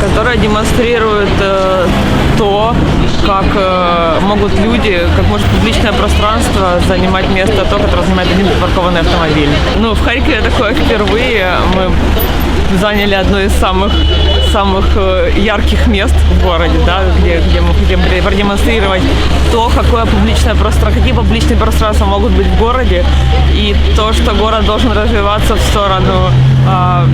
которая демонстрирует э, то, как э, могут люди, как может публичное пространство занимать место то, которое занимает один припаркованный автомобиль. Ну, в Харькове такое впервые. Мы заняли одно из самых самых э, ярких мест в городе, да, где, где мы хотим продемонстрировать то, какое публичное пространство, какие публичные пространства могут быть в городе, и то, что город должен развиваться в сторону а,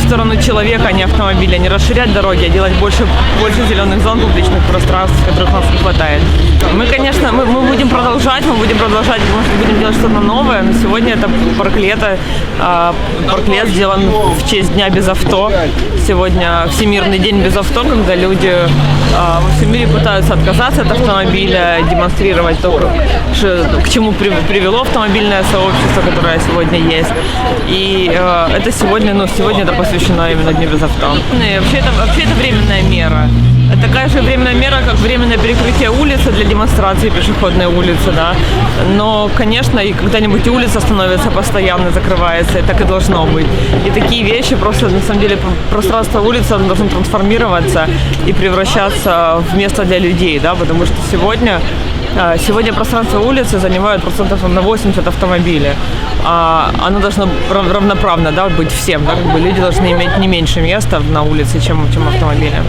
в сторону человека, а не автомобиля, не расширять дороги, а делать больше, больше зеленых зон, публичных пространств, которых нас не хватает. Мы, конечно, мы, мы будем продолжать, мы будем продолжать, может, будем делать что-то новое, но сегодня это парк лета, а, парк лет сделан в честь Дня без авто. Сегодня Всемирный день без авто, когда люди а, во всем мире пытаются отказаться от автомобиля, демонстрировать то, ш- к чему при- привело автомобильное сообщество, которое сегодня есть. И э, это сегодня, ну, сегодня это посвящено именно Дню без авто. Вообще, это, вообще это временная мера. Такая же временная мера, как временное перекрытие улицы для демонстрации пешеходной улицы, да. Но, конечно, и когда-нибудь улица становится постоянно, закрывается, и так и должно быть. И такие вещи просто, на самом деле, пр- пространство улицы должно трансформироваться и превращаться в место для людей, да, потому что сегодня Сегодня пространство улицы занимает процентов на 80 автомобилей. А оно должно рав- равноправно да, быть всем. Да? Как бы люди должны иметь не меньше места на улице, чем, чем автомобили.